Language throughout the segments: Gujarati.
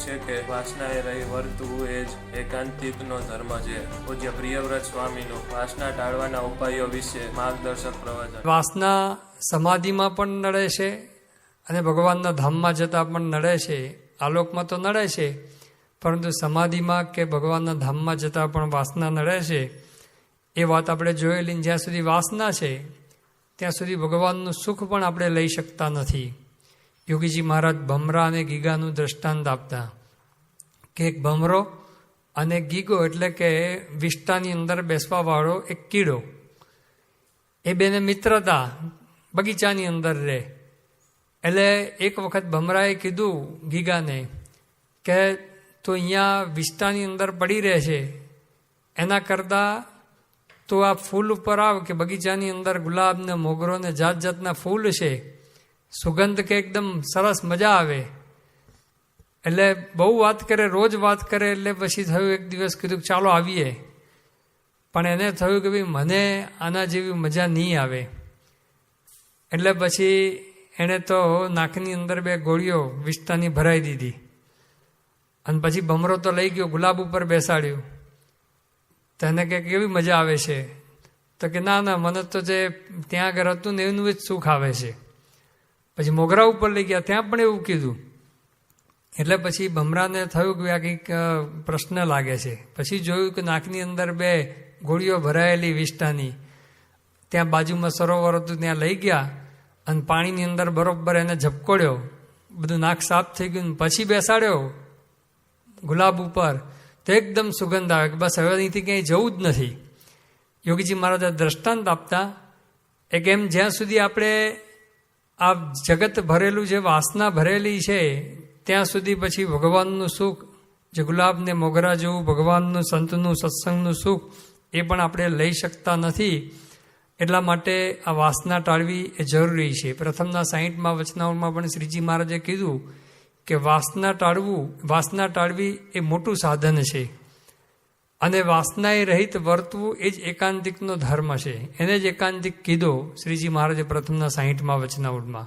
છે કે વાસનાએ રહી વર્તવું એ જ એકાંતિકનો ધર્મ છે. પૂજ્ય પ્રિયવ્રત સ્વામીનું વાસના ટાળવાના ઉપાયો વિશે માર્ગદર્શક પ્રવચન. વાસના સમાધિમાં પણ નડે છે અને ભગવાનના ધામમાં જતાં પણ નડે છે. આલોકમાં તો નડે છે, પરંતુ સમાધિમાં કે ભગવાનના ધામમાં જતાં પણ વાસના નડે છે. એ વાત આપણે જોયેલી જ્યાં સુધી વાસના છે, ત્યાં સુધી ભગવાનનું સુખ પણ આપણે લઈ શકતા નથી. યોગીજી મહારાજ ભમરા અને ગીગાનું દ્રષ્ટાંત આપતા કે એક ભમરો અને ગીગો એટલે કે વિષ્ટાની અંદર બેસવાવાળો એક કીડો. એ બેને મિત્રતા બગીચાની અંદર રહે. એટલે એક વખત ભમરાએ કીધું ગીગાને કે તું અહીંયા વિસ્તાની અંદર પડી રહે છે એના કરતાં તું આ ફૂલ ઉપર આવ કે બગીચાની અંદર ગુલાબ ને મોગરો ને જાત જાતના ફૂલ છે. સુગંધ કે એકદમ સરસ મજા આવે. એટલે બહુ વાત કરે, રોજ વાત કરે, એટલે પછી થયું એક દિવસ કીધું ચાલો આવીએ. પણ એને થયું કે ભાઈ મને આના જેવી મજા નહીં આવે. એટલે પછી એણે તો નાકની અંદર બે ગોળીઓ વિસ્તાની ભરાઈ દીધી. અને પછી ભમરો તો લઈ ગયો, ગુલાબ ઉપર બેસાડ્યું. તો એને કે કેવી મજા આવે છે? તો કે ના ના, મને તો જે ત્યાં આગળ હતું ને એનું જ સુખ આવે છે. પછી મોગરા ઉપર લઈ ગયા, ત્યાં પણ એવું કીધું. એટલે પછી ભમરાને થયું કે આ કંઈક પ્રશ્ન લાગે છે. પછી જોયું કે નાકની અંદર બે ગોળીઓ ભરાયેલી વિષ્ટાની ત્યાં બાજુમાં સરોવર હતું, ત્યાં લઈ ગયા અને પાણીની અંદર બરોબર એને ઝપકોડ્યો બધું નાક સાફ થઈ ગયું પછી બેસાડ્યો ગુલાબ ઉપર. તો એકદમ સુગંધ આવે કે બસ હવે અહીંથી ક્યાંય જવું જ નથી. યોગીજી મહારાજા દ્રષ્ટાંત આપતા, એક એમ જ્યાં સુધી આપણે આ જગત ભરેલું જે વાસના ભરેલી છે, ત્યાં સુધી પછી ભગવાનનું સુખ, જે ગુલાબને મોગરા જેવું ભગવાનનું, સંતનું, સત્સંગનું સુખ, એ પણ આપણે લઈ શકતા નથી. એટલા માટે આ વાસના ટાળવી એ જરૂરી છે. પ્રથમના સાહીઠમાં વચનાઓમાં પણ શ્રીજી મહારાજે કીધું કે વાસના ટાળવું, વાસના ટાળવી એ મોટું સાધન છે. અને વાસનાએ રહિત વર્તવું એ જ એકાંતિકનો ધર્મ છે. એને જ એકાંતિક કીધો શ્રીજી મહારાજે પ્રથમના સાહીઠમાં વચનાવડમાં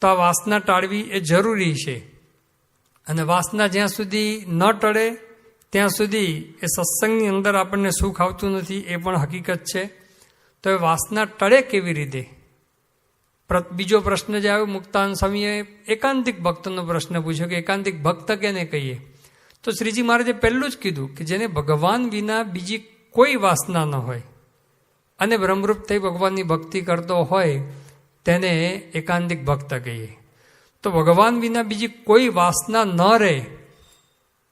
તો આ વાસના ટાળવી એ જરૂરી છે. અને વાસના જ્યાં સુધી ન ટળે, ત્યાં સુધી એ સત્સંગની અંદર આપણને સુખ આવતું નથી એ પણ હકીકત છે. તો એ વાસના ટળે કેવી રીતે? બીજો પ્રશ્ન જે આવ્યો મુક્તાન સ્વામીએ એકાંતિક ભક્તનો પ્રશ્ન પૂછ્યો કે એકાંતિક ભક્ત કેને કહીએ? તો શ્રીજી મહારાજે પહેલું જ કીધું કે જેને ભગવાન વિના બીજી કોઈ વાસના ન હોય અને બ્રહ્મરૂપ થઈ ભગવાનની ભક્તિ કરતો હોય, તેને એકાંતિક ભક્ત કહીએ. તો ભગવાન વિના બીજી કોઈ વાસના ન રહે,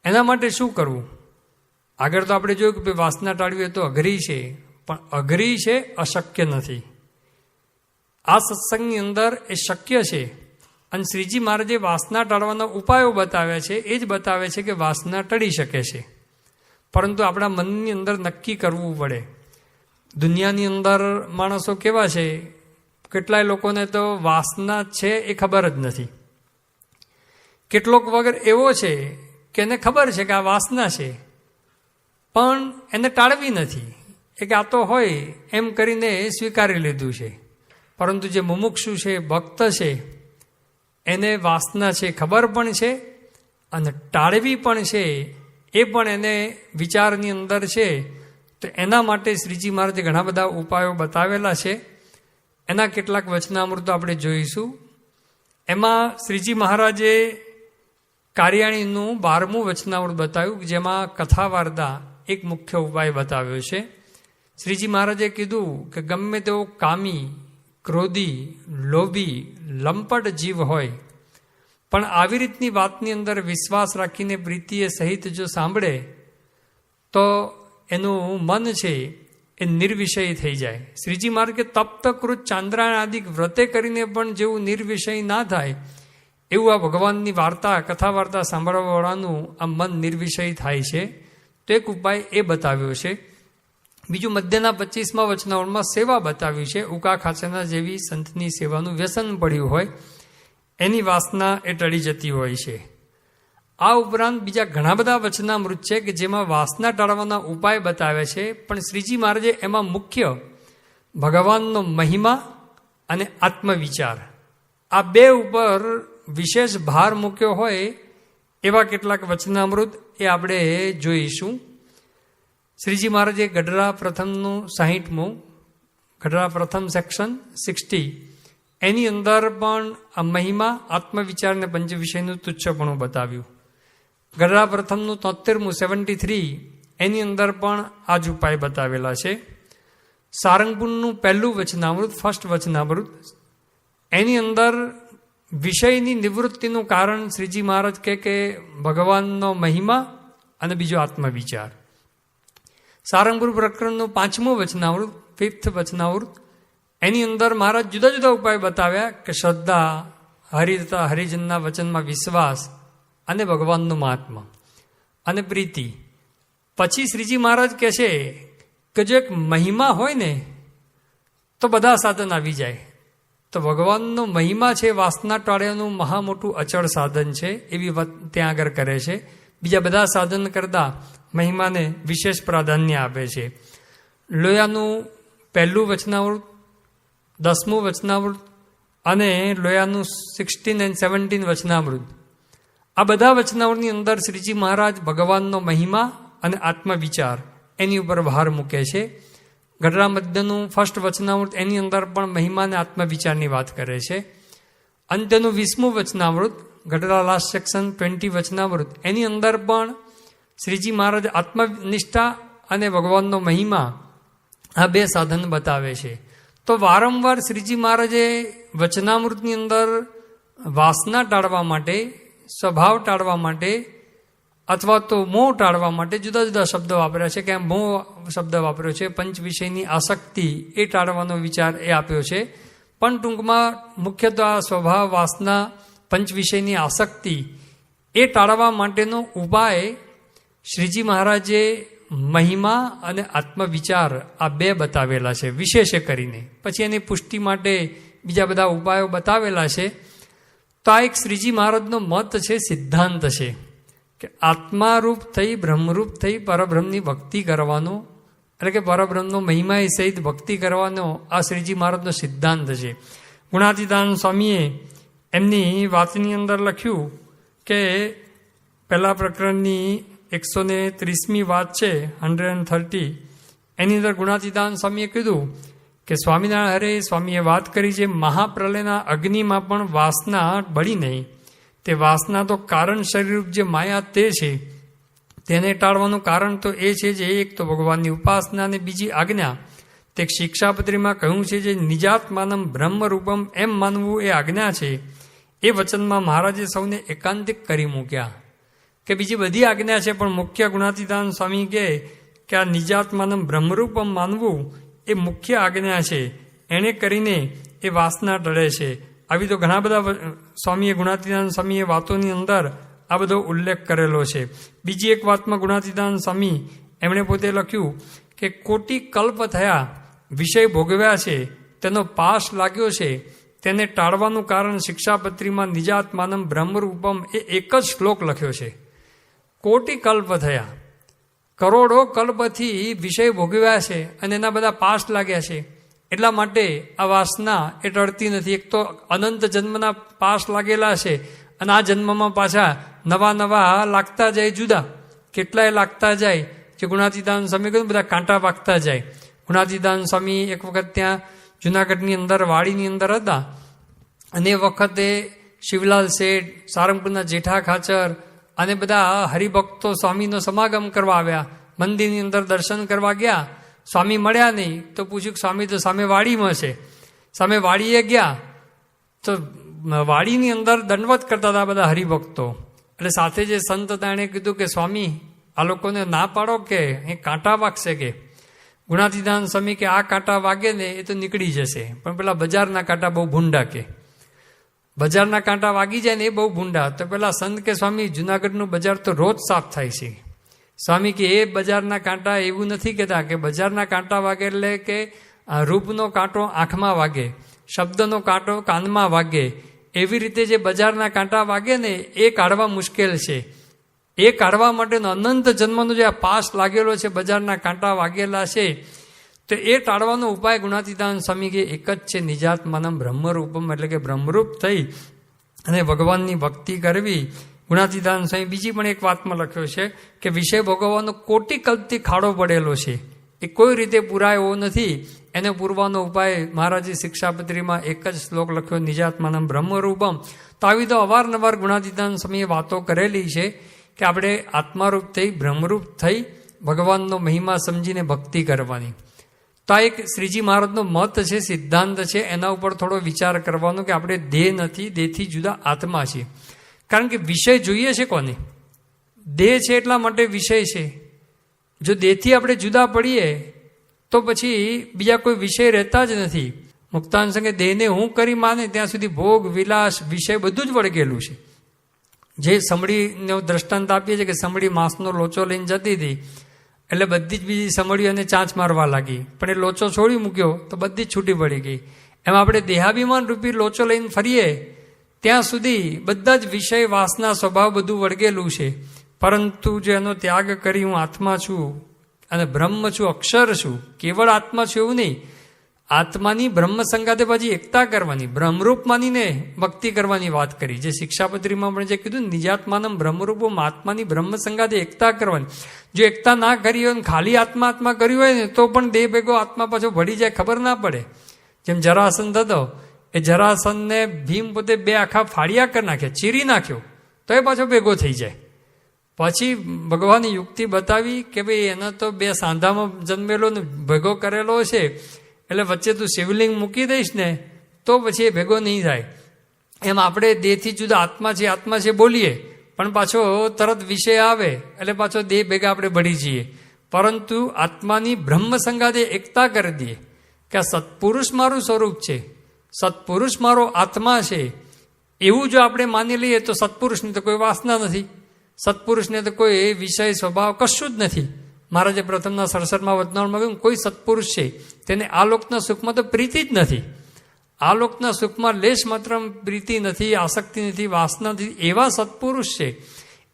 એના માટે શું કરવું? આગળ તો આપણે જોયું કે વાસના ટાળવી તો અઘરી છે, પણ અઘરી છે, અશક્ય નથી. આ સત્સંગની અંદર એ શક્ય છે. અને શ્રીજી મહારાજે વાસના ટાળવાના ઉપાયો બતાવ્યા છે, એ જ બતાવે છે કે વાસના ટળી શકે છે. પરંતુ આપણા મનની અંદર નક્કી કરવું પડે. દુનિયાની અંદર માણસો કેવા છે? કેટલાય લોકોને તો વાસના છે એ ખબર જ નથી. કેટલોક વગર એવો છે કે એને ખબર છે કે આ વાસના છે. પણ એને ટાળવી નથી. એ કે આ તો હોય, એમ કરીને સ્વીકારી લીધું છે. પરંતુ જે મુમુક્ષુ છે, ભક્ત છે એને વાસના છે, ખબર પણ છે અને ટાળવી પણ છે, એ પણ એને વિચારની અંદર છે. તો એના માટે શ્રીજી મહારાજે ઘણા બધા ઉપાયો બતાવેલા છે. એના કેટલાક વચનામૃતો આપણે જોઈશું. એમાં શ્રીજી મહારાજે કાર્યાણીનું બારમું વચનામૃત બતાવ્યું, જેમાં કથા વાર્તા એક મુખ્ય ઉપાય બતાવ્યો છે. શ્રીજી મહારાજે કીધું કે ગમે તેવો કામી ક્રોધી, લોભી, લંપટ જીવ હોય. પણ આવી રીતની વાતની અંદર વિશ્વાસ રાખીને પ્રીતિએ સહિત જો સાંભળે, તો એનું મન છે એ નિર્વિષય થઈ જાય. શ્રીજી માર્ગે તપ્તકૃત આદિ વ્રતે કરીને પણ જેવું નિર્વિષય ના થાય, એવું આ ભગવાનની વાર્તા કથા વાર્તા સાંભળવાવાળાનું આ મન નિર્વિષય થાય છે. તો એક ઉપાય એ બતાવ્યો છે બીજું મધ્યના પચીસમાં વચનાવળમાં સેવા બતાવી છે. ઉકા ખાચરના જેવી સંતની સેવાનું વ્યસન પડ્યું હોય, એની વાસના એ ટળી જતી હોય છે. આ ઉપરાંત બીજા ઘણા બધા વચનામૃત છે કે જેમાં વાસના ટાળવાના ઉપાય બતાવે છે, પણ શ્રીજી મહારાજે એમાં મુખ્ય ભગવાનનો મહિમા અને આત્મવિચાર. આ બે ઉપર વિશેષ ભાર મૂક્યો હોય એવા કેટલાક વચનામૃત એ આપણે જોઈશું. શ્રીજી મહારાજે ગઢડા પ્રથમનું સાહીઠમું, ગઢડા પ્રથમ સેક્શન સિક્સટી એની અંદર પણ આ મહિમા, આત્મવિચાર અને પંચ વિષયનું તુચ્છપણું બતાવ્યું. ગઢડા પ્રથમનું તોતેરમું સેવન્ટી થ્રી એની અંદર પણ આ જ ઉપાય બતાવેલા છે. સારંગપુરનું પહેલું વચનામૃત ફર્સ્ટ વચનામૃત. એની અંદર વિષયની નિવૃત્તિનું કારણ શ્રીજી મહારાજ કે ભગવાનનો મહિમા અને બીજો આત્મવિચાર. સારંગપુર પ્રકરણનું પાંચમું વચનાવૃત ફિફ્થ વચનાવૃત એની અંદર મહારાજ જુદા જુદા ઉપાય બતાવ્યા કે શ્રદ્ધા, હરિતા, હરિજનના વચનમાં વિશ્વાસ અને ભગવાનનું મહાત્મા અને પ્રીતિ. પછી શ્રીજી મહારાજ કહે છે કે જો એક મહિમા હોય ને, તો બધા સાધન આવી જાય. તો ભગવાનનો મહિમા છે, વાસના ટાળ્યાનું મહા મોટું અચળ સાધન છે, એવી વાત ત્યાં આગળ કરે છે. બીજા બધા સાધન કરતાં મહિમાને વિશેષ પ્રાધાન્ય આપે છે. લોયાનું પહેલું વચનાવૃત દસમું વચનાવૃત અને લોયાનું સિક્સટીન એન્ડ સેવન્ટીન વચનામૃત આ બધા વચનાવૃતની અંદર શ્રીજી મહારાજ ભગવાનનો મહિમા અને આત્મવિચાર એની ઉપર ભાર મૂકે છે. ગઢડા મધ્યનું ફર્સ્ટ વચનાવૃત એની અંદર પણ મહિમા અને આત્મવિચારની વાત કરે છે. અંત્યનું વીસમું Vachanamrut Gadhada last section twenty Vachanamrut એની અંદર પણ શ્રીજી મહારાજ આત્મનિષ્ઠા અને ભગવાનનો મહિમા આ બે સાધન બતાવે છે. તો વારંવાર શ્રીજી મહારાજે વચનામૃતની અંદર વાસના ટાળવા માટે, સ્વભાવ ટાળવા માટે અથવા તો મોં ટાળવા માટે જુદા જુદા શબ્દો વાપર્યા છે. કે મોં શબ્દ વાપર્યો છે. પંચ વિષયની આસક્તિ એ ટાળવાનો વિચાર એ આપ્યો છે. પણ ટૂંકમાં મુખ્યત્વે આ સ્વભાવ, વાસના, પંચ વિષયની આસક્તિ એ ટાળવા માટેનો ઉપાય શ્રીજી મહારાજે મહિમા અને આત્મવિચાર આ બે બતાવેલા છે, વિશેષે કરીને. પછી એની પુષ્ટિ માટે બીજા બધા ઉપાયો બતાવેલા છે. તો આ એક શ્રીજી મહારાજનો મત છે, સિદ્ધાંત છે કે આત્મારૂપ થઈ, બ્રહ્મરૂપ થઈ, પરબ્રહ્મની ભક્તિ કરવાનો. એટલે કે પરબ્રહ્મનો મહિમા સહિત ભક્તિ કરવાનો આ શ્રીજી મહારાજનો સિદ્ધાંત છે. ગુણાતીદાન સ્વામીએ એમની વાતની અંદર લખ્યું કે પહેલા પ્રકરણની એકસો ને ત્રીસમી વાત છે હંડ્રેડ એન્ડ થર્ટી એની અંદર ગુણાતીદાન સ્વામીએ કીધું કે સ્વામિનારાયણ હરે સ્વામીએ વાત કરી છે મહાપ્રલયના અગ્નિમાં પણ વાસના બળી નહીં. તે વાસના તો કારણ શરીરરૂપ જે માયા તે છે. તેને ટાળવાનું કારણ તો એ છે જે એક તો ભગવાનની ઉપાસના અને બીજી આજ્ઞા. તે શિક્ષાપત્રીમાં કહ્યું છે જે નિજાત્માનમ બ્રહ્મરૂપમ એમ માનવું એ આજ્ઞા છે. એ વચનમાં મહારાજે સૌને એકાંતિક કરી મૂક્યા. કે બીજી બધી આજ્ઞા છે, પણ મુખ્ય ગુણાતીતાન સ્વામી કહે કે આ નિજાત્માનમ બ્રહ્મરૂપમ માનવું એ મુખ્ય આજ્ઞા છે. એણે કરીને એ વાસના ટળે છે. આવી તો ઘણા બધા સ્વામીએ ગુણાતીદાન સ્વામીએ વાતોની અંદર આ બધો ઉલ્લેખ કરેલો છે. બીજી એક વાતમાં ગુણાતીદાન સ્વામી એમણે પોતે લખ્યું કે કોટી કલ્પ થયા, વિષય ભોગવ્યા છે, તેનો પાસ લાગ્યો છે, તેને ટાળવાનું કારણ શિક્ષાપત્રીમાં નિજાત્માનમ બ્રહ્મરૂપમ એ એક જ શ્લોક લખ્યો છે. કોટી કલ્પ થયા. કરોડો કલ્પથી વિષય ભોગવ્યા છે અને એના બધા પાસ લાગ્યા છે. એટલા માટે આ વાસના એ ટળતી નથી. એક તો અનંત જન્મના પાસ લાગેલા છે અને આ જન્મમાં પાછા નવા નવા લાગતા જાય જુદા. કેટલાય લાગતા જાય. જે ગુણાતીદાન સ્વામી કહ્યું બધા કાંટા પાકતા જાય. ગુણાતીદાન સ્વામી એક વખત ત્યાં જુનાગઢની અંદર, વાડીની અંદર હતા. અને એ વખતે શિવલાલ શેઠ, સારંગપુરના જેઠા ખાચર અને બધા હરિભક્તો સ્વામીનો સમાગમ કરવા આવ્યા. મંદિરની અંદર દર્શન કરવા ગયા. સ્વામી મળ્યા નહીં. તો પૂછ્યું કે સ્વામી, તો સામે વાડીમાં છે. સામે વાડીએ ગયા. તો વાડીની અંદર દંડવત કરતા હતા બધા હરિભક્તો. એટલે સાથે જે સંત હતા, એણે કીધું કે સ્વામી, આ લોકોને ના પાડો કે, એ કાંટા વાગશે કે? ગુણાતીદાન સ્વામી કે આ કાંટા વાગે ને, એ તો નીકળી જશે. પણ પેલા બજારના કાંટા બહુ ભૂંડા કે? બજારના કાંટા વાગી જાય ને એ બહુ ભૂંડા. તો પેલા સંત કે, સ્વામી, જુનાગઢનું બજાર તો રોજ સાફ થાય છે. સ્વામી કે, એ બજારના કાંટા એવું નથી કહેતા કે બજારના કાંટા વાગે એટલે કે રૂપનો કાંટો આંખમાં વાગે, શબ્દનો કાંટો કાનમાં વાગે. એવી રીતે જે બજારના કાંટા વાગે ને એ કાઢવા મુશ્કેલ છે. એ કાઢવા માટેનો અનંત જન્મનો જે આ પાસ લાગેલો છે બજારના કાંટા વાગેલા છે તો એ ટાળવાનો ઉપાય ગુણાતીતાન સ્વામી કે એક જ છે, નિજાત્માનમ બ્રહ્મરૂપમ, એટલે કે બ્રહ્મરૂપ થઈ અને ભગવાનની ભક્તિ કરવી. ગુણાતીતાન સ્વામી બીજી પણ એક વાતમાં લખ્યો છે કે વિષય ભોગવવાનો કોટી કલ્પથી ખાડો પડેલો છે. એ કોઈ રીતે પુરાય એવો નથી. એને પૂરવાનો ઉપાય મહારાજે શિક્ષાપત્રીમાં એક જ શ્લોક લખ્યો, નિજાત્માનમ બ્રહ્મરૂપમ. તો આવી તો અવારનવાર ગુણાતીતાન સમયે વાતો કરેલી છે કે આપણે આત્મારૂપ થઈ, બ્રહ્મરૂપ થઈ ભગવાનનો મહિમા સમજીને ભક્તિ કરવાની. તો આ એક શ્રીજી મહારાજનો મત છે, સિદ્ધાંત છે, એના ઉપર થોડો વિચાર કરવાનો કે આપણે દેહ નથી, દેહથી જુદા આત્મા છીએ. કારણ કે વિષય જોઈએ છે કોને? દેહ છે એટલા માટે વિષય છે. જો દેહથી આપણે જુદા પડીએ, તો પછી બીજા કોઈ વિષય રહેતા જ નથી. મુક્તાન સંગે દેહને હું કરી માને, ત્યાં સુધી ભોગ, વિલાસ, વિષય બધું જ વળગેલું છે. જે સમડીનો દ્રષ્ટાંત આપીએ છીએ કે સમડી માંસનો લોચો લઈને જતી હતી એટલે બધી જ બીજી સમડીઓને ચાંચ મારવા લાગી. પણ એ લોચો છોડી મૂક્યો તો બધી જ છૂટી પડી ગઈ. એમ આપણે દેહાભિમાન રૂપી લોચો લઈને ફરીએ, ત્યાં સુધી બધા જ વિષય વાસના સ્વભાવ બધું વળગેલું છે. પરંતુ જો એનો ત્યાગ કરી હું આત્મા છું અને બ્રહ્મ છું, અક્ષર છું, કેવળ આત્મા છું એવું નહીં આત્માની બ્રહ્મ સંગાતે પછી એકતા કરવાની બ્રહ્મરૂપ માનીને ભક્તિ કરવાની વાત કરી. જે શિક્ષાપત્રીમાં પણ જે કીધું નિજાત્માનમ બ્રહ્મરૂપમ આત્માની બ્રહ્મ સંગાતે એકતા કરવાની. જો એકતા ના કરી હોય ને, ખાલી આત્મા આત્મા કર્યું હોય ને, તો પણ દેહ ભેગો આત્મા પાછો ભળી જાય, ખબર ના પડે. જેમ જરાસન થતો એ જરાસનને ભીમ પોતે બે આખા ફાળિયા કરી નાખ્યા, ચીરી નાખ્યો, તો એ પાછો ભેગો થઈ જાય. પછી ભગવાનની યુક્તિ બતાવી કે ભાઈ એનો તો બે સાંધામાં જન્મેલો ને ભેગો કરેલો છે એટલે વચ્ચે તું શિવલિંગ મૂકી દઈશ ને, તો પછી એ ભેગો નહીં થાય. એમ આપણે દેહથી જુદા આત્મા છે આત્મા છે બોલીએ, પણ પાછો તરત વિષય આવે, એટલે પાછો દેહ ભેગા આપણે બળી જઈએ. પરંતુ આત્માની બ્રહ્મ સંગાતે એકતા કરી દઈએ કે આ સત્પુરુષ મારું સ્વરૂપ છે. સત્પુરુષ મારો આત્મા છે. એવું જો આપણે માની લઈએ તો સત્પુરુષની તો કોઈ વાસના નથી. સત્પુરુષને તો કોઈ વિષય સ્વભાવ કશું જ નથી. મહારાજે પ્રથમના સરસરમાં વતનાવણમાં કહ્યું, કોઈ સત્પુરુષ છે તેને આ લોકના સુખમાં તો પ્રીતિ જ નથી. આ લોકના સુખમાં લેશ માત્ર પ્રીતિ નથી, આસક્તિ નથી, વાસના નથી, એવા સત્પુરુષ છે.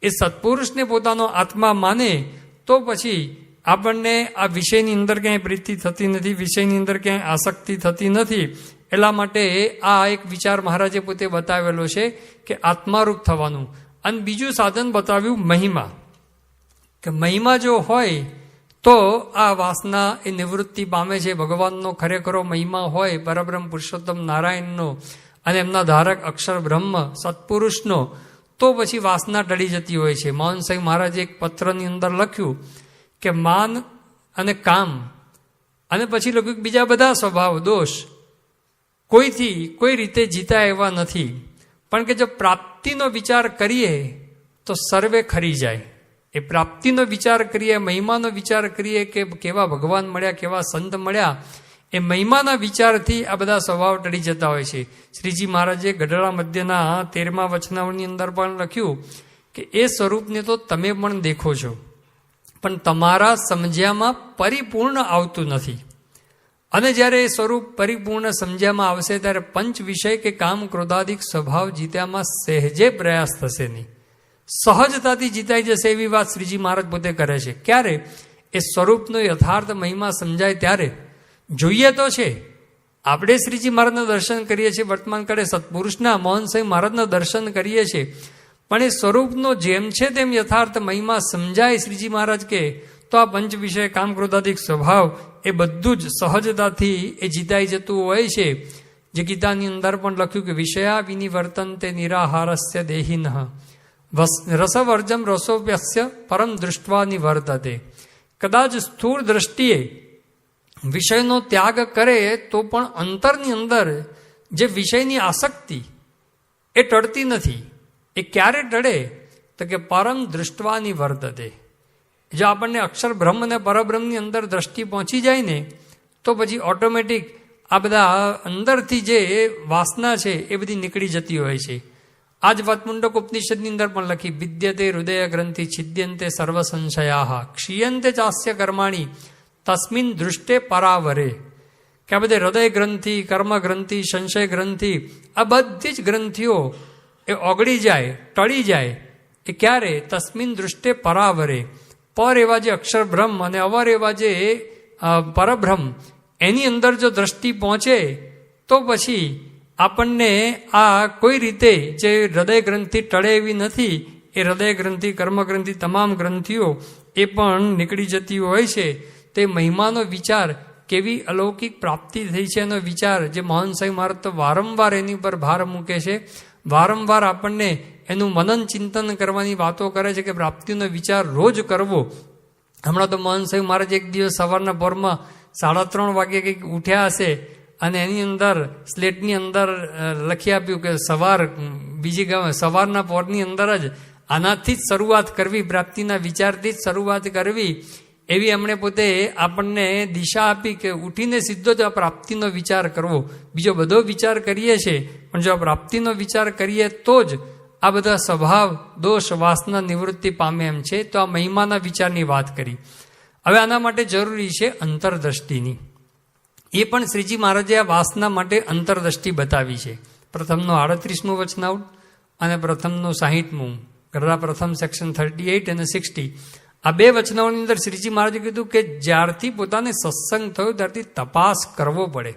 એ સત્પુરુષને પોતાનો આત્મા માને તો પછી આપણને આ વિષયની અંદર ક્યાંય પ્રીતિ થતી નથી, વિષયની અંદર ક્યાંય આસક્તિ થતી નથી. એટલા માટે આ એક વિચાર મહારાજે પોતે બતાવેલો છે કે આત્મારૂપ થવાનું. અને બીજું સાધન બતાવ્યું મહિમા. કે મહિમા જો હોય તો આ વાસના એ નિવૃત્તિ પામે છે. ભગવાનનો ખરેખરો મહિમા હોય પરબ્રહ્મ, પુરુષોત્તમ, નારાયણનો અને એમના ધારક અક્ષર બ્રહ્મ, સત્પુરુષનો, તો પછી વાસના ટળી જતી હોય છે. મોહન સાંઈ મહારાજે એક પત્રની અંદર લખ્યું કે માન અને કામ અને પછી લખ્યું બીજા બધા સ્વભાવ, દોષ કોઈથી, કોઈ રીતે જીતા એવા નથી. પણ કે જો પ્રાપ્તિનો વિચાર કરીએ તો સર્વે ખરી જાય. એ પ્રાપ્તિનો વિચાર કરીએ, મહિમાનો વિચાર કરીએ કે કેવા ભગવાન મળ્યા, કેવા સંત મળ્યા, એ મહિમાના વિચારથી આ બધા સ્વભાવ ટળી જતા હોય છે. શ્રીજી મહારાજે ગઢડા મધ્યના તેરમા વચનાવળની અંદર પણ લખ્યું કે એ સ્વરૂપને તો તમે પણ દેખો છો, પણ તમારા સમજ્યામાં પરિપૂર્ણ આવતું નથી. અને જ્યારે એ સ્વરૂપ પરિપૂર્ણ સમજ્યામાં આવશે, ત્યારે પંચ વિષય કે કામ ક્રોધાદિક સ્વભાવ જીત્યામાં સહેજે પ્રયાસ થશે નહીં. સહજતાથી જીતાઈ જશે એવી વાત શ્રીજી મહારાજ પોતે કરે છે. ક્યારે? એ સ્વરૂપનો યથાર્થ મહિમા સમજાય ત્યારે. જોઈએ તો છે. આપણે શ્રીજી મહારાજના દર્શન કરીએ છીએ વર્તમાન કાળે સત્પુરુષના મોહન સાંઈ મહારાજના દર્શન કરીએ છીએ. પણ એ સ્વરૂપનો જેમ છે તેમ યથાર્થ મહિમા સમજાય શ્રીજી મહારાજ કે, તો આ પંચ વિષય કામ ક્રોધાધિક સ્વભાવ એ બધું જ સહજતાથી એ જીતાઈ જતું હોય છે. જે ગીતાની અંદર પણ લખ્યું કે વિષયા વિનિવર્તન તે નિરાહારસ્ય દેહિન. રસવર્જમ રસોવ્યસ્ય પરમ દૃષ્ટવાની નિવર્તતે કદાચ સ્થૂળ દ્રષ્ટિએ વિષયનો ત્યાગ કરે તો પણ અંતરની અંદર જે વિષયની આસક્તિ એ ટળતી નથી એ ક્યારે ટળે તો કે પરમ દૃષ્ટવાની વર્તતે જો આપણને અક્ષર બ્રહ્મ અને પરબ્રહ્મની અંદર દ્રષ્ટિ પહોંચી જાય ને તો પછી ઓટોમેટિક આ બધા અંદરથી જે વાસના છે એ બધી નીકળી જતી હોય છે આ જ વાત મુંડક ઉપનિષદની અંદર પણ લખી વિદ્યતે હૃદય ગ્રંથિ છિદ્યંતે સર્વ સંશયા ક્ષીયંતે ચાસ્ય કર્માણી તસ્મિન દૃષ્ટે પરાવરે કે આ બધે હૃદય ગ્રંથિ કર્મ ગ્રંથિ સંશય ગ્રંથિ આ બધી જ ગ્રંથિઓ એ ઓગળી જાય ટળી જાય એ ક્યારે તસ્મિન દૃષ્ટે પરાવરે પર એવા જે અક્ષર બ્રહ્મ અને અવર એવા જે પરબ્રહ્મ એની અંદર જો દ્રષ્ટિ પહોંચે તો પછી આપણને આ કોઈ રીતે જે હૃદય ગ્રંથિ ટળે એવી નથી, એ હૃદય ગ્રંથિ કર્મગ્રંથિ તમામ ગ્રંથિઓ એ પણ નીકળી જતી હોય છે, તે મહિમાનો વિચાર કેવી અલૌકિક પ્રાપ્તિ થઈ છે એનો વિચાર જે મોહન સાંઈ મહારાજ તો વારંવાર એની ઉપર ભાર મૂકે છે. વારંવાર આપણને એનું મનન ચિંતન કરવાની વાતો કરે છે કે પ્રાપ્તિનો વિચાર રોજ કરવો. હમણાં તો મોહન સાહેબ મહારાજ એક દિવસ સવારના ભોરમાં સાડા ત્રણ વાગે કંઈક ઉઠ્યા હશે અને એની અંદર સ્લેટની અંદર લખી આપ્યું કે સવાર, બીજી સવારના પોરની અંદર જ આનાથી જ શરૂઆત કરવી, પ્રાપ્તિના વિચારથી જ શરૂઆત કરવી, એવી એમણે પોતે આપણને દિશા આપી કે ઉઠીને સીધો જ આ પ્રાપ્તિનો વિચાર કરવો. બીજો બધો વિચાર કરીએ છીએ, પણ જો આ પ્રાપ્તિનો વિચાર કરીએ તો જ આ બધા સ્વભાવ, દોષ, વાસના, નિવૃત્તિ પામે એમ છે, તો આ મહિમાના વિચારની વાત કરી. હવે આના માટે જરૂરી છે અંતરદ્રષ્ટિની. એ પણ શ્રીજી મહારાજે આ વાસના માટે અંતરદ્રષ્ટિ બતાવી છે. પ્રથમનો આડત્રીસમું વચનાઉટ અને પ્રથમનું સાહીઠમું. ગરડા પ્રથમ સેક્શન થર્ટી એઇટ અને સિક્સટી આ બે વચનાઓની અંદર શ્રીજી મહારાજે કીધું કે જ્યારથી પોતાને સત્સંગ થયો ત્યારથી તપાસ કરવો પડે.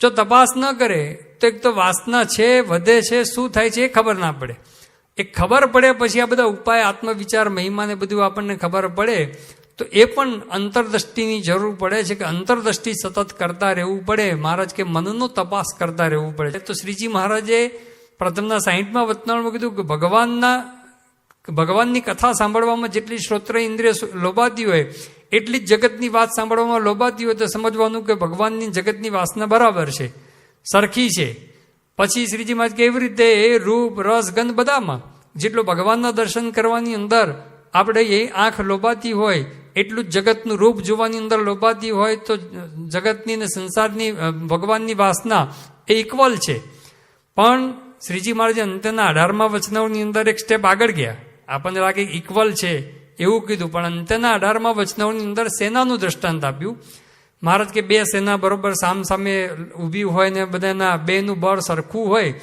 જો તપાસ ન કરે, તો એક તો વાસના છે, વધે છે, શું થાય છે એ ખબર ના પડે. એ ખબર પડે પછી આ બધા ઉપાય, આત્મવિચાર મહિમાને બધું આપણને ખબર પડે, તો એ પણ અંતરદ્રષ્ટિની જરૂર પડે છે કે અંતરદ્રષ્ટિ સતત કરતા રહેવું પડે. મહારાજ કે મનનો તપાસ કરતા રહેવું પડે તો શ્રીજી મહારાજે પ્રથમના સાહીઠમાં વતનાળમાં કીધું કે ભગવાનના, ભગવાનની કથા સાંભળવામાં જેટલી શ્રોત્ર ઇન્દ્રિય લોભાતી હોય, એટલી જ જગતની વાત સાંભળવામાં લોભાતી હોય તો સમજવાનું કે ભગવાનની જગતની વાસના બરાબર છે, સરખી છે. પછી શ્રીજી મહારાજ કેવી રીતે એ રૂપ, રસ, ગંધ બધામાં, જેટલું ભગવાનના દર્શન કરવાની અંદર આપણે એ આંખ લોભાતી હોય, એટલું જ જગતનું રૂપ જોવાની અંદર લોભાતી હોય, તો જગતની ને સંસારની ભગવાનની વાસના એ ઇક્વલ છે. પણ શ્રીજી મહારાજે અંત્યના અઢારમા વચનાઓની અંદર એક સ્ટેપ આગળ ગયા. આપણને લાગે ઇક્વલ છે, એવું કીધું. પણ અંત્યના અઢારમા વચનાઓની અંદર સેનાનું દ્રષ્ટાંત આપ્યું. મહારાજ કે બે સેના બરોબર સામ સામે ઊભી હોય ને બધાના બેનું બળ સરખું હોય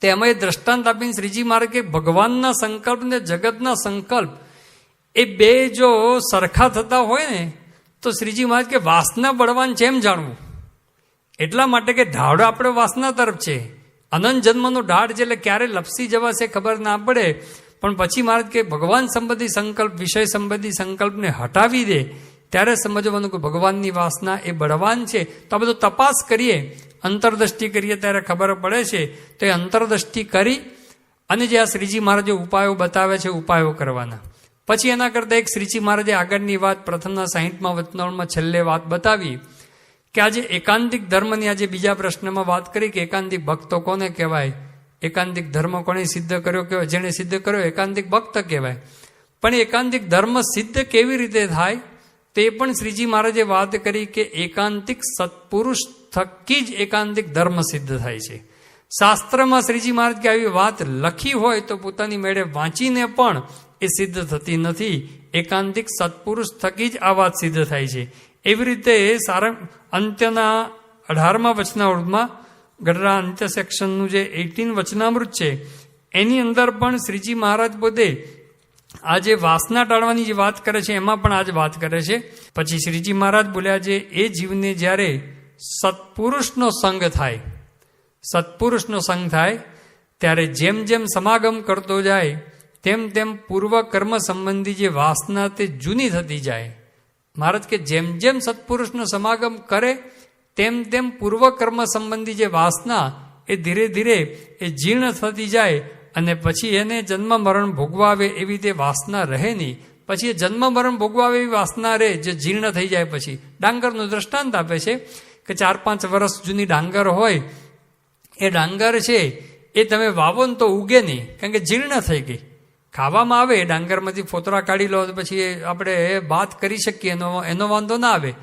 તેમાં એ દ્રષ્ટાંત આપીને શ્રીજી મહારાજ કે ભગવાનના સંકલ્પ ને જગતના સંકલ્પ, એ બે જો સરખા થતા હોય ને, તો શ્રીજી મહારાજ કે વાસના બળવાન છે એમ જાણવું. એટલા માટે કે ઢાળ આપણે વાસના તરફ છે. અનંત જન્મનો ઢાળ છે એટલે ક્યારે લપસી જવાશે ખબર ના પડે. પણ પછી મહારાજ કે ભગવાન સંબંધી સંકલ્પ, વિષય સંબંધી સંકલ્પને હટાવી દે. ત્યારે સમજવાનું કે ભગવાનની વાસના એ બળવાન છે. તો આ બધું તપાસ કરીએ. અંતરદ્રષ્ટિ કરીએ ત્યારે ખબર પડે છે. તો એ અંતરદ્રષ્ટિ કરી અને જે આ શ્રીજી મહારાજે ઉપાયો બતાવે છે ઉપાયો કરવાના. પછી એના કરતાં એક શ્રીજી મહારાજે આગળની વાત પ્રથમના સાહીઠમાં વતનાવળમાં છેલ્લે વાત બતાવી કે આજે એકાંતિક ધર્મની આજે બીજા પ્રશ્નમાં વાત કરી કે એકાંતિક ભક્તો કોને કહેવાય? એકાંતિક ધર્મ કોને સિદ્ધ કર્યો? કહેવાય જેણે સિદ્ધ કર્યો? એકાંતિક ભક્ત કહેવાય. પણ એકાંતિક ધર્મ સિદ્ધ કેવી રીતે થાય? તે પણ શ્રીજી મહારાજે વાત કરી કે એકાંતિક સત્પુરુષ થકી જ એકાંતિક ધર્મ સિદ્ધ થાય છે. શાસ્ત્રમાં શ્રીજી મહારાજ કે આવી વાત લખી હોય તો પોતાની મેળે વાંચીને પણ એ સિદ્ધ થતી નથી. એકાંતિક સત્પુરુષ થકી જ આ વાત સિદ્ધ થાય છે. એવી રીતે સારા અંત્યના અઢારમા વચનામૃતમાં ગઢડા અંત્ય સેક્શનનું જે એઇટીન વચનામૃત છે, એની અંદર પણ શ્રીજી મહારાજ પોતે આ જે વાસના ટાળવાની જે વાત કરે છે, એમાં પણ આજ વાત કરે છે. પછી શ્રીજી મહારાજ બોલ્યા છે, એ જીવને જ્યારે સત્પુરુષનો સંગ થાય, સત્પુરુષનો સંગ થાય, ત્યારે જેમ જેમ સમાગમ કરતો જાય, તેમ તેમ પૂર્વ કર્મ સંબંધી જે વાસના તે જૂની થતી જાય. મહારાજ કે, જેમ જેમ સત્પુરુષનો સમાગમ કરે, તેમ તેમ પૂર્વ કર્મ સંબંધી જે વાસના, એ ધીરે ધીરે એ જીર્ણ થતી જાય અને પછી એને જન્મ મરણ ભોગવાવે એવી તે વાસના રહે નહીં. પછી એ જન્મ મરણ ભોગવાવે એવી વાસના રહે જે જીર્ણ થઈ જાય પછી. ડાંગરનું દ્રષ્ટાંત આપે છે કે ચાર પાંચ વર્ષ જૂની ડાંગર હોય, એ ડાંગર છે, એ તમે વાવો ને તો ઉગે નહીં, કારણ કે જીર્ણ થઈ ગઈ. ખાવામાં આવે ડાંગરમાંથી ફોતરા કાઢી લો, પછી આપણે વાત કરી શકીએ, એનો એનો વાંધો ના આવે.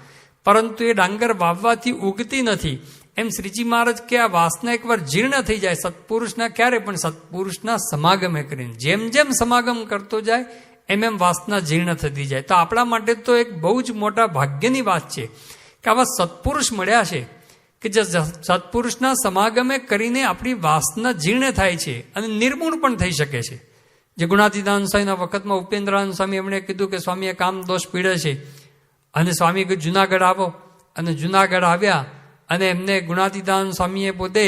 પરંતુ એ ડાંગર વાવવાથી ઉગતી નથી. એમ શ્રીજી મહારાજ કે આ વાસના એકવાર જીર્ણ થઈ જાય, સત્પુરુષના ક્યારે પણ સત્પુરુષના સમાગમે કરીને, જેમ જેમ સમાગમ કરતો જાય, એમ એમ વાસના જીર્ણ થતી જાય. તો આપણા માટે તો એક બહુ જ મોટા ભાગ્યની વાત છે કે આવા સત્પુરુષ મળ્યા છે કે જે સત્પુરુષના સમાગમે કરીને આપણી વાસના જીર્ણ થાય છે અને નિર્મૂળ પણ થઈ શકે છે. જે ગુણાતીદાન સ્વામીના વખતમાં ઉપેન્દ્રાનંદ સ્વામી એમણે કીધું કે સ્વામીએ કામ દોષ પીડે છે અને સ્વામી કે જુનાગઢ આવો. અને જુનાગઢ આવ્યા અને એમને ગુણાતીદાન સ્વામીએ પોતે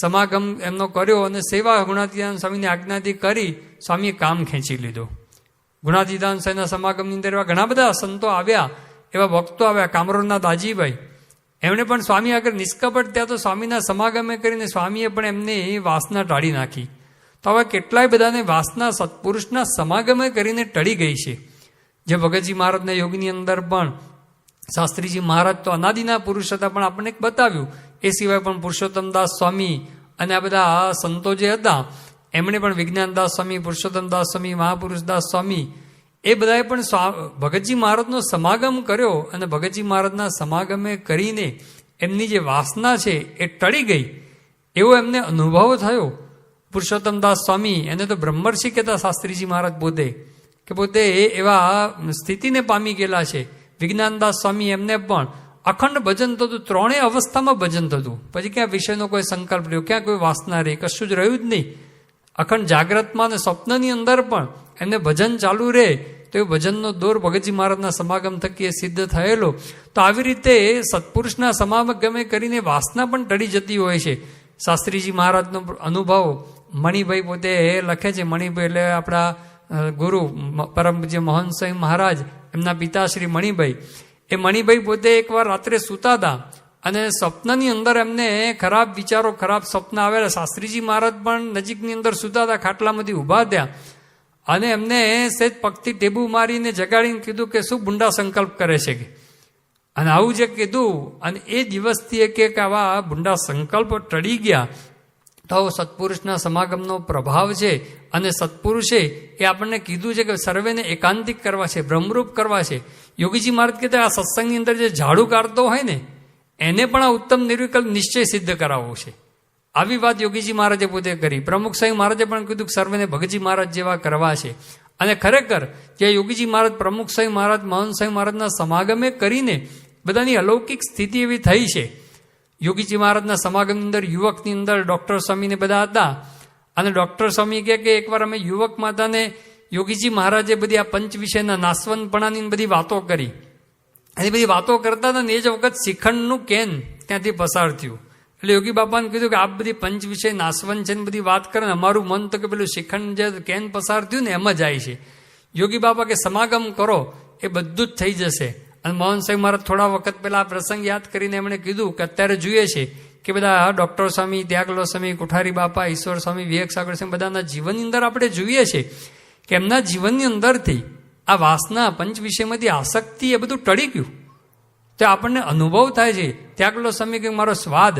સમાગમ એમનો કર્યો અને સેવા ગુણાતીતાન સ્વામીની આજ્ઞાથી કરી સ્વામીએ કામ ખેંચી લીધું. ગુણાતીતાન સ્વામીના સમાગમની અંદર એવા ઘણા બધા સંતો આવ્યા, એવા ભક્તો આવ્યા, કામરોના દાજીભાઈ. એમણે પણ સ્વામી આગળ નિષ્કપટ ત્યાં તો સ્વામીના સમાગમે કરીને સ્વામીએ પણ એમને એ વાસના ટાળી નાખી. તો હવે કેટલાય બધાને વાસના સત્પુરુષના સમાગમે કરીને ટળી ગઈ છે. જે ભગતજી મહારાજના યોગની અંદર પણ શાસ્ત્રીજી મહારાજ તો અનાદિના પુરુષ હતા, પણ આપણને બતાવ્યું. એ સિવાય પણ પુરુષોત્તમદાસ સ્વામી અને આ બધા સંતો જે હતા, એમણે પણ વિજ્ઞાનદાસ સ્વામી પુરુષોત્તમદાસ સ્વામી મહાપુરુષદાસ સ્વામી, એ બધાએ પણ ભગતજી મહારાજનો સમાગમ કર્યો અને ભગતજી મહારાજના સમાગમે કરીને એમની જે વાસના છે એ ટળી ગઈ. એવો એમને અનુભવ થયો. પુરુષોત્તમદાસ સ્વામી એને તો બ્રહ્મર્ષિ કહેતા શાસ્ત્રીજી મહારાજ પોતે, કે પોતે એવા સ્થિતિને પામી ગયેલા છે. વિજ્ઞાનદાસ સ્વામી એમને પણ અખંડ ભજન થતું, ત્રણેય અવસ્થામાં ભજન થતું. પછી ક્યાં વિષયનો કોઈ સંકલ્પ રહ્યો? ક્યાં કોઈ વાસના રહી? કશું જ રહ્યું જ નહીં. અખંડ જાગ્રતમાં અને સ્વપ્નની અંદર પણ એમને ભજન ચાલુ રહે, તો એ ભજનનો દોર ભગતજી મહારાજના સમાગમ થકી એ સિદ્ધ થયેલો. તો આવી રીતે સત્પુરુષના સમાગમે કરીને વાસના પણ ટળી જતી હોય છે. શાસ્ત્રીજી મહારાજનો અનુભવ, મણિભાઈ પોતે લખે છે, મણિભાઈ, એટલે આપણા ગુરુ, મ- પરમ પૂજ્ય મોહન સ્વામી મહારાજ, એમના પિતાશ્રી મણિભાઈ, એ મણિભાઈ પોતે એકવાર રાત્રે સૂતા હતા અને સ્વપ્નની અંદર એમને ખરાબ વિચારો, ખરાબ સ્વપ્ન આવેલા. શાસ્ત્રીજી મહારાજ પણ નજીકની અંદર સૂતા હતા, ખાટલામાંથી ઊભા થયા અને એમને સેજ પગથી ટેબુ મારીને જગાડીને કીધું કે શું ભૂંડા સંકલ્પ કરે છે કે? અને આવું જે કીધું અને એ દિવસથી એક એક આવા ભૂંડા સંકલ્પ ટળી ગયા. તો સત્પુરુષના સમાગમનો પ્રભાવ છે અને સત્પુરુષે એ આપણને કીધું છે કે સર્વેને એકાંતિક કરવા છે, બ્રહ્મરૂપ કરવા છે. યોગીજી મહારાજ કહેતા આ સત્સંગની અંદર જે ઝાડુ કાઢતો હોય ને, એને પણ આ ઉત્તમ નિર્વિકલ્પ નિશ્ચય સિદ્ધ કરાવવો છે. આવી વાત યોગીજી મહારાજે પોતે કરી. પ્રમુખ સાહેબ મહારાજે પણ કીધું કે સર્વેને ભગતજી મહારાજ જેવા કરવા છે. અને ખરેખર જે યોગીજી મહારાજ, પ્રમુખ સાહેબ મહારાજ, મહન સાહેબ મહારાજના સમાગમે કરીને બધાની અલૌકિક સ્થિતિ એવી થઈ છે યોગીજી મહારાજના સમાગમની અંદર યુવકની અંદર ડૉક્ટર સ્વામીને બધા હતા. અને ડૉક્ટર સ્વામી કહે કે એકવાર અમે યુવક માતાને યોગીજી મહારાજે બધી આ પંચ વિષયના નાસવંતપણાની બધી વાતો કરી. અને બધી વાતો કરતા હતા ને એ જ વખત શિખંડનું કેન ત્યાંથી પસાર થયું. એટલે યોગી બાપાને કીધું કે આ બધી પંચ વિષય નાસવન છે ને બધી વાત કરે ને અમારું મન તો કે પેલું શિખંડ જે કેન પસાર થયું ને એમ જ જાય છે. યોગી બાપા કે સમાગમ કરો, એ બધું જ થઈ જશે. અને મોહન સાહેબ મહારાજ થોડા વખત પહેલા પ્રસંગ યાદ કરીને એમણે કીધું કે અત્યારે જોઈએ છે કે બધા ડૉક્ટર સ્વામી, ત્યાગલો સ્વામી, કુઠારી બાપા, ઈશ્વર સ્વામી, વિવેક સાગર સ્વામી, બધાના જીવનની અંદર આપણે જોઈએ છે કે એમના જીવનની અંદરથી આ વાસના પંચ વિષયમાંથી આસક્તિ એ બધું ટળી ગયું. તો આપણને અનુભવ થાય છે, ત્યાગલો સ્વામી કે મારો સ્વાદ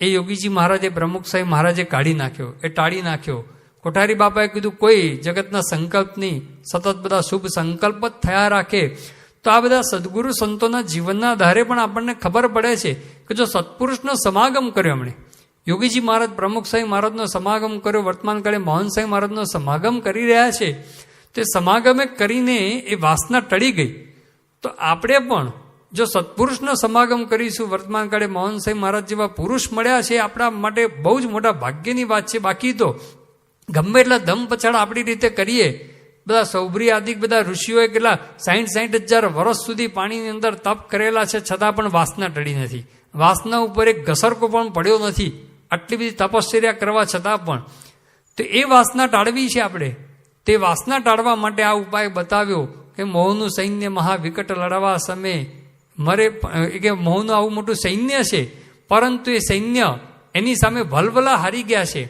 એ યોગીજી મહારાજે, પ્રમુખ સાહેબ મહારાજે કાઢી નાખ્યો, એ ટાળી નાખ્યો. કોઠારી બાપાએ કીધું, કોઈ જગતના સંકલ્પની સતત બધા શુભ સંકલ્પ જ થયા રાખે. તો આ બધા સદગુરુ સંતોના જીવનના આધારે પણ આપણને ખબર પડે છે કે જો સત્પુરુષનો સમાગમ કર્યો એમણે, યોગીજી મહારાજ, પ્રમુખ સાહેબ મહારાજનો સમાગમ કર્યો, વર્તમાન કાળે મોહન સાહેબ મહારાજનો સમાગમ કરી રહ્યા છે, તે સમાગમે કરીને એ વાસના ટળી ગઈ. તો આપણે પણ જો સત્પુરુષનો સમાગમ કરીશું, વર્તમાન કાળે મોહન સાહેબ મહારાજ જેવા પુરુષ મળ્યા છે, આપણા માટે બહુ જ મોટા ભાગ્યની વાત છે. બાકી તો ગમે એટલા ધમ પછાડ આપણી રીતે કરીએ બધા સૌભરી આદિક, બધા ઋષિઓએ કેટલા સાઈઠ સાઈઠ હજાર વર્ષ સુધી પાણીની અંદર તપ કરેલા છે, છતાં પણ વાસના ટળી નથી. વાસના ઉપર એક ઘસરકો પણ પડ્યો નથી. આટલી બધી તપશ્ચર્યા કરવા છતાં પણ. તો એ વાસના ટાળવી છે આપણે. તે વાસના ટાળવા માટે આ ઉપાય બતાવ્યો કે મોહનું સૈન્ય મહાવિકટ લડવા સમયે મરે કે મોહનું આવું મોટું સૈન્ય છે, પરંતુ એ સૈન્ય એની સામે ભલભલા હારી ગયા છે.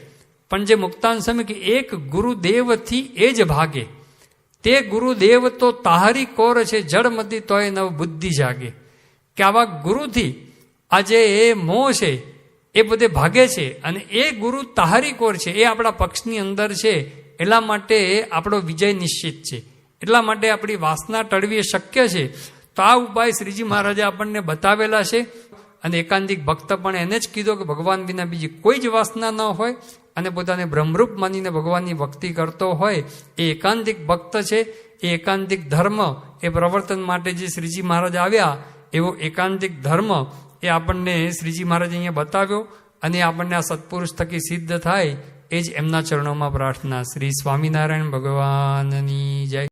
પણ જે મુક્તાન સમય કે એક ગુરુદેવથી એ જ ભાગે. તે ગુરુદેવ તો તાહારી કોર છે જળમતી તોય નવ બુદ્ધિ જાગે. કે આવા ગુરુથી આજે એ મોહ છે, એ બધે ભાગે છે અને એ ગુરુ તાહારી કોર છે, એ આપણા પક્ષની અંદર છે, એટલા માટે આપણો વિજય નિશ્ચિત છે. એટલા માટે આપણી વાસના ટળવી શક્ય છે. તો આ ઉપાય શ્રીજી મહારાજે આપણને બતાવેલા છે. અને એકાંતિક ભક્ત પણ એને જ કીધો કે ભગવાન વિના બીજી કોઈ જ વાસના ન હોય. અને પોતાને બ્રહ્મરૂપ માનીને ભગવાનની ભક્તિ કરતો હોય, એ એકાંતિક ભક્ત છે, એ એકાંતિક ધર્મ એ પ્રવર્તન માટે જે શ્રીજી મહારાજ આવ્યા, એવો એકાંતિક ધર્મ એ આપણને શ્રીજી મહારાજ અહીંયા બતાવ્યો અને આપણને આ સત્પુરુષ થકી સિદ્ધ થાય, એ જ એમના ચરણોમાં પ્રાર્થના. શ્રી સ્વામિનારાયણ ભગવાનની જય.